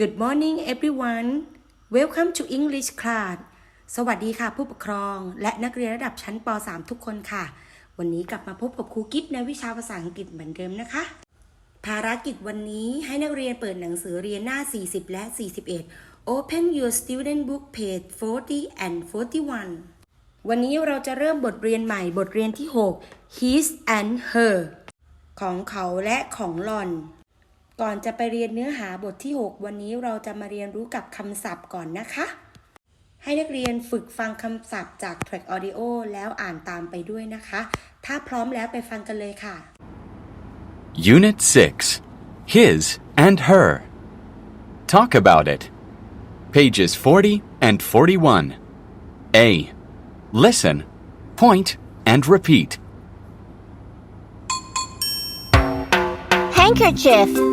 Good morning everyone Welcome to English class สวัสดีค่ะผู้ปกครอง และนักเรียนระดับชั้นป .3 ทุกคนค่ะ วันนี้กลับมาพบกับครูกิ๊ฟในวิชาภาษาอังกฤษเหมือนเดิมนะคะ ภารกิจวันนี้ให้นักเรียนเปิดหนังสือเรียนหน้า 40 และ 41 Open your student book page 40 and 41 วันนี้เราจะเริ่มบทเรียนใหม่บทเรียนที่ 6 his and her ของเขาและของหล่อน ก่อนจะไปเรียนเนื้อหาบทที่ 6 วันนี้เราจะมาเรียนรู้กับคำศัพท์ก่อนนะคะ ให้นักเรียนฝึกฟังคำศัพท์จาก Track Audio แล้วอ่านตามไปด้วยนะคะ ถ้าพร้อมแล้วไปฟังกันเลยค่ะ Unit 6 His and Her. Talk about it. Pages 40 and 41. A. Listen, point, and repeat. Handkerchief.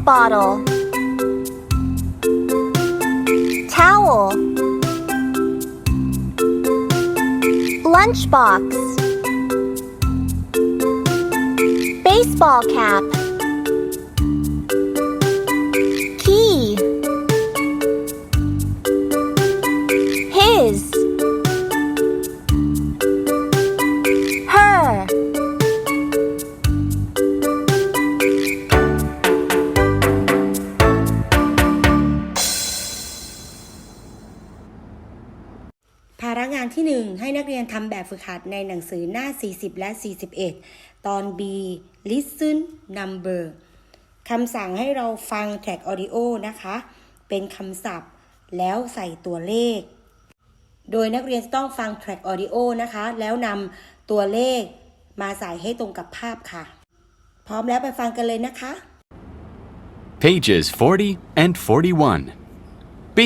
Water bottle. Towel. Lunchbox. Baseball cap. ระงานที่ 1 ให้นักเรียนทำแบบฝึกหัดในหนังสือหน้า 40 และ 41 ตอน B listen number คำสั่งให้เราฟัง track audio นะคะ เป็นคำศัพท์ แล้วใส่ตัวเลข โดยนักเรียนจะต้องฟัง track audio นะคะ แล้วนำตัวเลขมาใส่ให้ตรงกับภาพค่ะ พร้อมแล้วไปฟังกันเลยนะคะ Pages 40 and 41. B.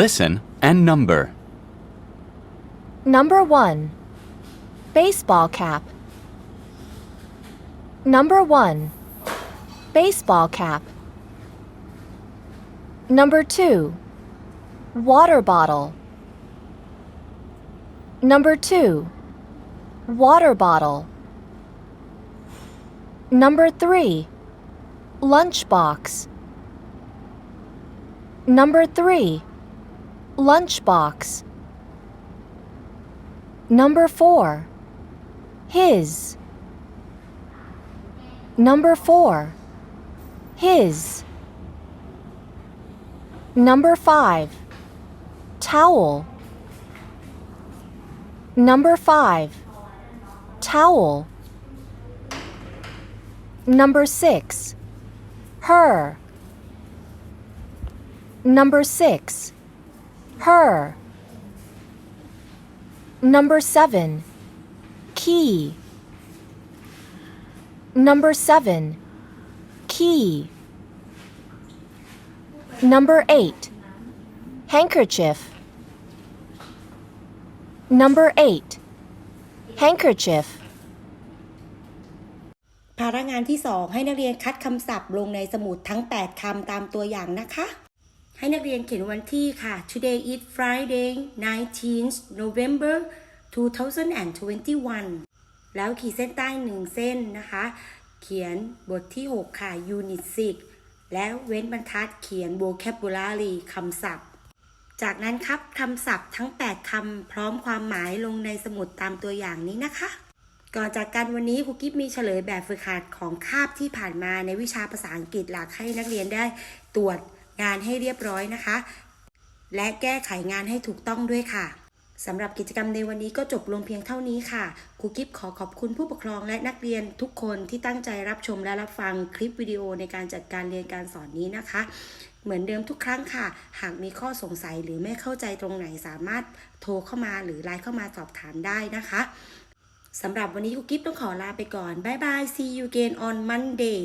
Listen and number. Number one, baseball cap. Number one, baseball cap. Number two, water bottle. Number two, water bottle. Number three, lunchbox. Number three, lunchbox. Number four. His. Number four. His. Number five. Towel. Number five. Towel. Number six. Her. Number six. Her. Number seven. Key. Number seven. Key. Number eight. Handkerchief. Number eight. Handkerchief. ภาระงานที่ 2 ให้นักเรียนคัดคำศัพท์ลงในสมุดทั้ง 8 คำตามตัวอย่างนะคะ ให้นักเรียนเขียนวันที่ค่ะ Today is Friday 19th November 2021 แล้วขีดเส้นใต้1เส้นนะคะ เขียนบทที่ 6 ค่ะ Unit 6 แล้วเว้นบรรทัดเขียน vocabulary คำศัพท์ จากนั้นครับคำศัพท์ทั้ง 8คำพร้อมความหมายลงในสมุดตามตัวอย่างนี้นะคะ ก่อนจากกันวันนี้ครูกิฟมีเฉลยแบบฝึกหัดของคาบที่ผ่านมาในวิชาภาษาอังกฤษหลักให้นักเรียนได้ตรวจ งานให้เรียบร้อยนะคะ และแก้ไขงานให้ถูกต้องด้วยค่ะสำหรับกิจกรรมในวันนี้ก็จบลงเพียงเท่านี้ค่ะ ครูกิฟขอขอบคุณผู้ปกครองและนักเรียนทุกคนที่ตั้งใจรับชมและรับฟังคลิปวิดีโอในการจัดการเรียนการสอนนี้นะคะ เหมือนเดิมทุกครั้งค่ะ หากมีข้อสงสัยหรือไม่เข้าใจตรงไหนสามารถโทรเข้ามาหรือไลน์เข้ามาสอบถามได้นะคะสำหรับวันนี้คุกกิฟต้องขอลาไปก่อน บ๊ายบาย see you again on Monday